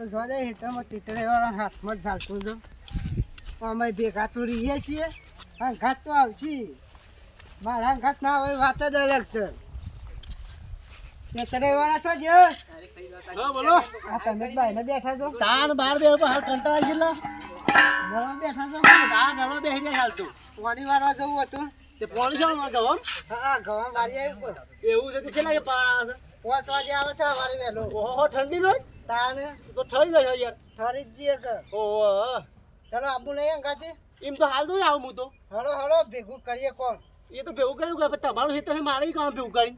તો જોવા જાય હેતરમાં ટીટરે વાળા હાથમાં જ ચાલતું જો અમે ભેગા તો રહીએ છીએ. અંઘાત તો આવશી. મારા અંઘાત ના આવે વાત જ અલગ છે. ટીટરે વાળા તો જો. હા બોલો. આ તમે જ બાઈને બેઠા છો. તાન બાર બે હાલ કંટાળા ગયેલા. ઘરમાં બેઠા છો આ ઘરમાં બેસી રહ્યા હાલ તું. પાણી વાળવા જવું હતું. તે પોણી ગયો હા મારી આવ્યું એવું છે તે કેટલા કે પાણા છે? પાંચ વાગે આવે છે અમારે વહેલો. ઓહો ઠંડી નો તાણે તો ઠરી જાય યાર. ઠરી જ જઈએ કે. ઓહો. ચાલો આબુ નહીં અંગાથી એમ તો હાલ જ આવું હું તો. હળો હળો ભેગું કરીએ કોણ? એ તો ભેગું કર્યું કે તમારું હેતર છે મારે કામ ભેગું કરી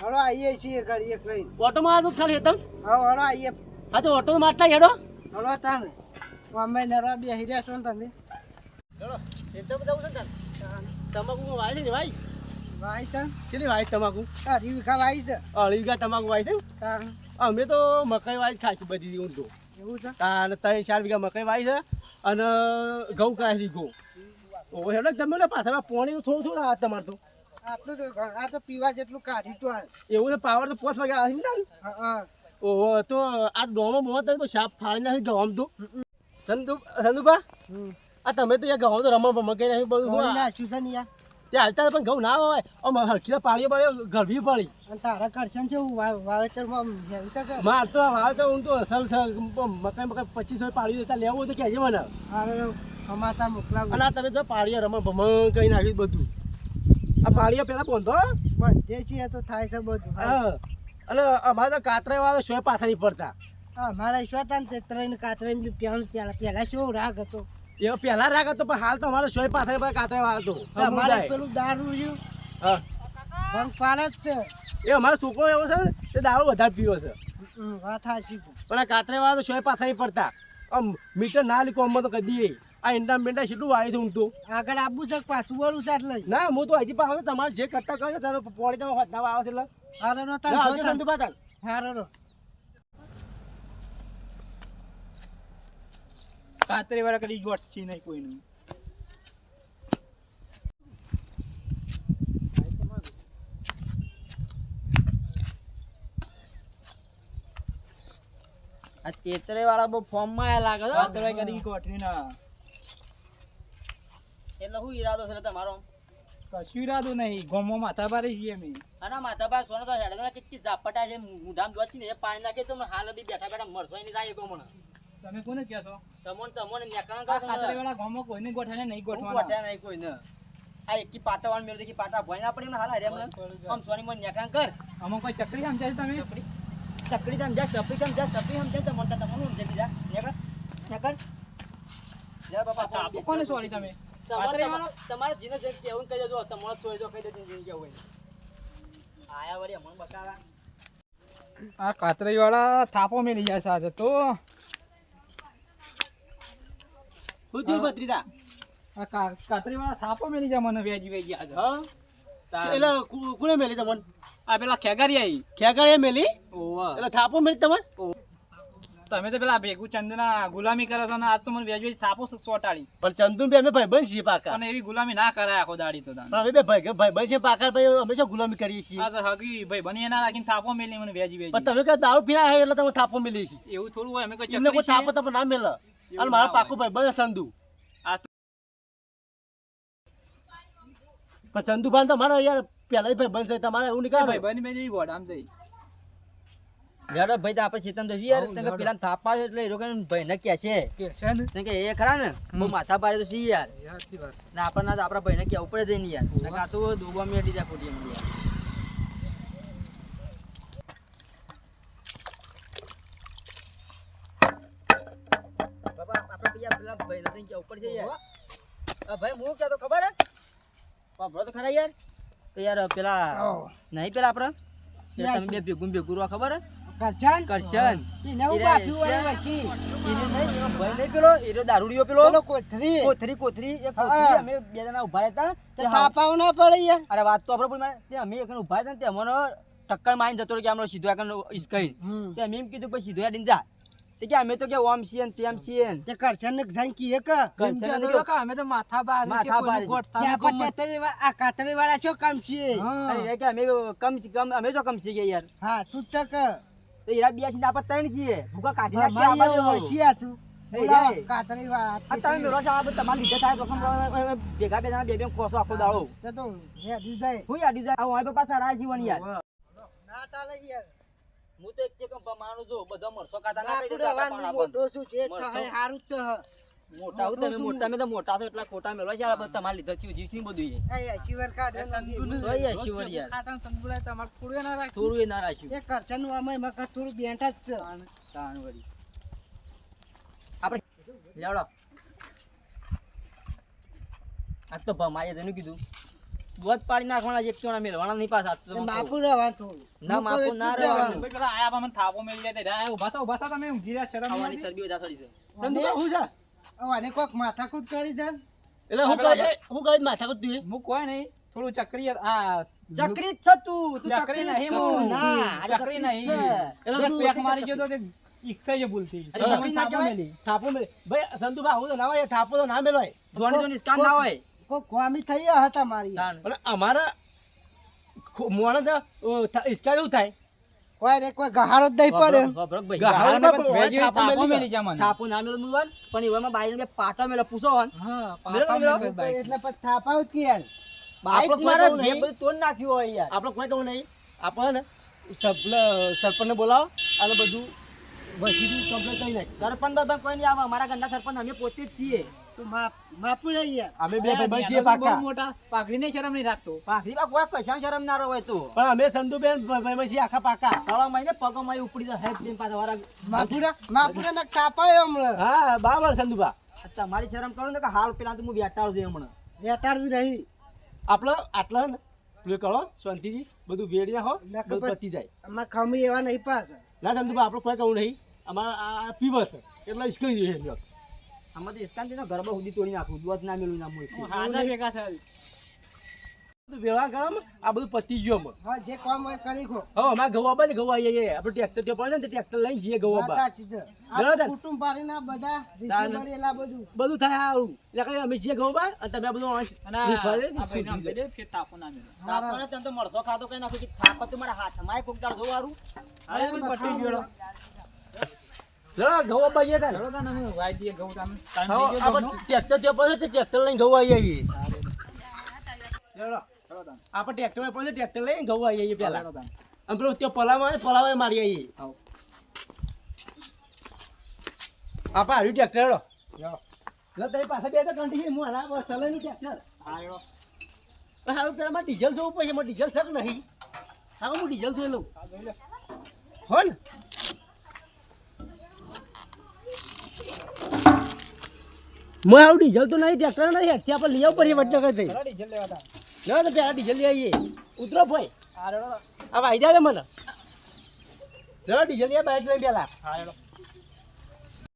હળો આવીએ છીએ કરીએ કઈ ઓટોમાં આ તો ખાલી હેતર. હા હળો આવીએ હા તો ઓટો માટલા હેડો. હળો તાને અમે નરવા બે હીર્યા છો ને તમે. હેડો હેતર જવું છે ને તમાકુ વાય છે ભાઈ વાય? છે કેટલી વાય તમાકુ? અઢી વીઘા વાય છે. અઢી વીઘા તમાકુ વાય છે તાણ. અમે તો મકાઈ વાય ખાય છે બધી ઊંધો. એવું છે? અને ત્રણ ચાર વીઘા મકાઈ વાય છે અને ઘઉં કાઢી ઘઉં ઓહો એટલે તમે પાથરા પાણી થોડું થોડું હાથ તમારે તો. આટલું આ તો પીવા જેટલું કાઢી તો એવું તો પાવર તો પોચ વાગે આવી ને ઓહો તો આ ડોમો બહુ તો સાપ ફાડી નાખી ગવામ તો. સંદુ સંદુભા આ તમે તો યાર ગવામ તો રમણ ભમણ કરી નાખ્યું બધું નાખ્યું છે ને યાર તે હાલતા પણ ઘઉં ના હોય. આમ હરખી પાણી પડે ગરબી પડી. અને તારા કરશન છે વાવેતરમાં માર તો વાવ તો હું તો અસલ છે મકાઈ મકાઈ પચીસો પાડી દેતા લેવું હોય તો કહેજે મને. હારે સમાચાર મોકલાવું. અને તમે જો પાડીએ રમણ ભમણ કરી નાખ્યું બધું. આ પાડીએ પેલા બોંધો બંધે છે તો થાય છે બધું. હા. અને અમારે તો કાતરા વાળા શોય પાથરી પડતા. હા મારા હતા ને તે ત્રણ કાતરે પહેલા પહેલા શું રાગ હતો? એ પહેલા રાગ હતો પણ હાલ તો અમારે સોય પાથરે પર કાતરે વાળા હતો અમારે પેલું દારૂ રહ્યું. હા. ભંગ પાડે જ છે. એ અમારો છોકરો એવો છે ને તે દારૂ વધારે પીવો છે. વાત સાચી પણ આ કાતરે વાળા તો સોય પાથરે પડતા. આમ મીટર ના લીધું અમને તો કદી આ ઈંડા મીંડા કેટલું વાય છે હું આગળ આપવું છે પાછું વળું છે એટલે? ના હું તો હજી પાછો તમારે જે કરતા કરો છો તમે પોણી તમે ના આવે છે એટલે. હારો નો. હારો રો. કાતરી વાળા કદી ગોટ છે નહીં કોઈનું. આ તેતરે વાળા બહુ ફોર્મમાં આયા લાગે છે. કાતરી કદી ગોઠવી ના. એટલે શું ઈરાદો છે તમારો. કશું ઈરાદો નહીં. ગોમમાં માથા ભારે છીએ અમે. આના માથા પર સોનો તો કેટલી ઝાપટા છે. મુઢામ દોચ એ પાણી નાખે તો હાલ બી બેઠા બેઠા મરસો નહીં જાય કો મને તમે કોને કહેશો તમોન તમોન નેકણ કા કાતરી વાળા ગોમમાં કોઈને ગોઠવાને નહીં ગોઠવાના. પટ્યા નહીં કોઈ ને આ એકી પાટા વાળ મેળો દેખી પાટા ના પડી મને હાલ હારે મને આમ સોની મને નેકણ કર. આમાં કોઈ ચકરી સમજાય તમે? ચકરી. ચકડી તમ જા ચપડી તમ જા ચપડી હમ તમોન તમોન જતી જા નેકળ નેકળ જરા બાપા તાપો કોને સોરી તમે? તમારે કાતરી વાળો તમારે જીને જે કેવું કહી દેજો. તમારે છોડી દો કહી દેજો જીને કેવું આયા વળી અમણ બકાવા આ કાતરી વાળા થાપો મેલી જાય સાથે તો. શું થયું ભત્રીજા આ કાતરી વાળા થાપો મેલી જાય મને વેજી વેજી હા? એટલે કોણે મેલી તમને? આ પેલા ખેગારી આવી ખેગારી મેલી? ઓવા. એટલે થાપો મેલી તમને? તમે તો પેલા ભેગું ચંદના ગુલામી કરો છો ને આજ તો મને વેજ વેજ થાપો સોટાડી. પણ ચંદુ બે અમે ભાઈબંધ છીએ પાકા. અને એવી ગુલામી ના કરાય આખો દાડી તો તાન. બે ભાઈ ભાઈબંધ છીએ પાકા ભાઈ હંમેશા ગુલામી કરીએ છીએ? હા તો હગી ભાઈ બની ના રાખીને થાપો મેલી મને વેજી વેજી. તમે કઈ દારૂ આવ્યા એટલે તમે થાપો મેલી છે. એવું થોડું હોય અમે કોઈ એમને કોઈ થાપો. તમે ના મેલે. અને મારા. પાકું ભાઈબંધ છે ચંદુ. પણ ચંદુભાઈ તમારે યાર પહેલા ભાઈબંધ છે તમારે એવું ભાઈ નીકળે બની બેજી બોર્ડ આમ જઈ યાર ભાઈ તો આપણે ચેતન જઈએ યાર તને પેલા થાપા છે એટલે એ લોકો ભાઈ ને કે છે. કે છે ને? કે એ ખરા ને? બહુ માથા પાડે તો સી યાર. ને આપણને તો આપણા ભાઈને કેવું પડે જઈને યાર. આ તો દોબા મેટી જાય ખોટી એમ યાર. કેવું પડશે યાર. ભાઈ હું કહેતો ખબર હે? તો ખરા યાર. તો યાર પેલા નહીં પેલા આપણે? પેલા તમે બે ભેગું ભેગું ખબર હે? કરશન? કરશન. એને હું ઈરા બાફી વળી. વચ્ચી. એને નહીં ભાઈ નહીં પેલો એનો દારૂડિયો પેલો? પેલો કોથરી. કોથરી કોથરી. એ કોથરી અમે બે જણા ઊભા રહેતા. તે થાપાવ ના પડે યાર અરે વાત તો આપણે પણ તે અમે એકને ઊભા હતા તે અમને ટક્કર મારીને જતો કે આમનો સીધો આગળ ઈસકઈ. તે અમે એમ કીધું પછી સીધો હેડીને જા. તે કે અમે તો કે ઓમ સીએન ને તેમ છીએ તે કરશન ને જઈને કીએ કે? કરશન ને કે અમે તો માથા બાર માથા બારી. ત્યાં પછી તેતરી વા- આ કાતરી વાળા છો કામ છે અરે કે અમે કમ કમ અમે જો કમ છે યાર. હા સુતક તો એરા બે છે આપણે ત્રણ છીએ ભૂકા કાઢી નાખીએ આ અમારી ઓછી હતું. એ બોલાવો, જાય. કાતરી વાત આ તમે મેળો છો, આ બધું તમારે લીધે થાય પ્રથમ ભેગા બે બે બે કોસો આખો દાડો હું યાર ડીઝાઇન પાછા રાહ જીવન યાર ના ચાલે યાર. હું તો એક એક માનું છું બધા મરસો કાતા ના આપણા મોટો શું છે? થાય હારું જ તો હ. મોટા તમે મોટા તમે તો મોટા છો એટલા ખોટા મેળવા છે આ તમારે લીધે છે જીવ બધું એ એચીવર કાઢવાનું. સોય શિવર યાર. કાકાને સંભળાય તમારે થોડું ના રાખ થોડું ના રાખ્યું. એ કરચનનું આમાંય મગજ થોડું બેઠા જ છે. તાણ વળી. આપણે લેવડો. આ તો ભમાઈએ તેનું કીધું. દોધ પાડી નાખવાના છે એક ચોણા મેળવાના નહીં પાછા. તો માપું રહેવાનું થોડું. ના, માપું ના રહેવાનું. પેલા આયા મને થાપો જાય ઊભા થા ઊભા થા તમે ઊંઘી રહ્યા શરમ ખાવાની ચરબી વધારે સડી છે. હું આને કોક માથાકૂટ કરી દે. એટલે હું કહે હું કહે માથાકૂટ તું હું કોઈ નહીં થોડું ચક્રી આ ચક્રી જ છે તું તું ચકરી નહીં હું. ના ચકરી નહીં. એટલે તું પેક મારી ગયો તો તે ઈચ્છા જે ભૂલથી. ચકરી ના થાપો કહેવાય? મેલી. થાપો મેં ભાઈ સંતુભા હું તો ના હોય થાપો તો ના મેલો હોય જોણી જોણી સ્કાન ના હોય. કોક ખોમી થઈ હતા મારી. અમારા મોણા તો ઈચ્છા એવું થાય. કોઈ ને કોઈ ગહાડો જ નહીં પડે ભભરક ભાઈ. ને પણ પણ વેજી થાપો થાપો મેલી મેલી થાપો ના મેળો મુલવાન, પણ એવામાં બાઈને બે પાટા મેળો પૂછો હોન. હા, મેલો પાપા મેલો. મેલી બાઈક. એટલે પછી થાપાવ કે યાર બાઈક મારા જે બધું તોડ નાખ્યું હોય યાર આપણે કોઈ કહું નહીં આપણે ને સરપંચને બોલાવો અને બધું વસીથી કમ્પ્લેટ કરી નાખ સરપંચ બરપંચ કોઈ નહીં આવે અમારા ઘરના સરપંચ અમે પોતે જ છીએ. તો માપ માપું રહી યાર. અમે બે ભાઈ બનીએ પાકા. મોટા. પાઘડીને શરમ નહીં રાખતો. ભાખરીમાં કોઈ કશા શરમ ના હોય તો. પણ અમે સંતુબેન ભાઈ બસી આખા પાકા. તળાવમાં પગમાં ઉપડી જાય હેડ લઈને પાછા વાળા માપુરા માપુરા ને કાપાયો હમણાં. હા બરાબર સંતુભા તમારી શરમ કરો ને કે હાલ પેલા તો હું વેટાળ છું હમણાં. વેટાડવી નહીં. આપણે આટલા ને? પેલું કરો શાંતિથી. બધું વેડી હો બધું પતી જાય. અમારે ખમી એવા નહીં પાસ ના સંતુભા આપણે કોઈ કહું નહીં. અમારા આ પીવસ એટલે ઈસકાઈ જોઈએ લ્યો. આમાં તો ઇસ્કાનથી ગરબા સુધી તોડી નાખું દૂધ ના મેળવું ના મૂકું હાથા ભેગા થયા. વ્યવહાર કરવામાં આ બધું પતી ગયું હા જે કામ હોય કરી ખો હવે અમારે ઘઉં ને ઘઉં આવીએ આપણે ટ્રેક્ટર ત્યાં પડે ને ટ્રેક્ટર લઈને જઈએ છે. આ બરાબર. કુટુંબ પાડીને બધા તાન. બધું બધું થાય આવું એટલે કઈ અમે જઈએ ઘઉં અને તમે બધું અને આ- શીખવાડે ને આ ભાઈને આમ શીખવી કહી દે, ફેર તાપો ના મેલો. આપણને તને તો મળશો ખાતો કઈ નાખું કે થાપા તું મારા હાથમાં કોક દાળ જોવારું અરે પટી ગયો. ઘઉં આપવા જઈએ તાને. ચલો તાને અમે વાઈ દઈએ ઘઉં ગયો આપણે ટ્રેક્ટર પડે તે ટ્રેક્ટર લઈને ઘઉં આવીએ. છીએ ચલો. આપણે ટ્રેક્ટરમાં પડે ટ્રેક્ટર લઈને ઘઉં આવીએ છીએ ચલો પહેલા અને પેલું ત્યાં પલામાં આવે, પલામાં મારી આવીએ. આવો. આપણે હાર્યું ટ્રેક્ટર હેડો લો. પાછા બે તો કંઠી હું હાલા સલાઈનું ટ્રેક્ટર. હા. હારું ડીઝલ જોવું પડશે મારે ડીઝલ થક નહીં. હા હું ડીઝલ જોઈ લઉં. હો ને મેં આવું ડીઝલ તો નહીં ટ્રેક્ટર નહીં હેઠથી આપણે લઈ આવું કઈ ચલો ડીઝલ લેવા. લો તો પેલા ડીઝલ લઈ આવીએ. ઉતરો ભાઈ. આ વાઈ જાય મને. ડીઝલ લઈ બાઈક લઈ પેલા. હા, રેડો.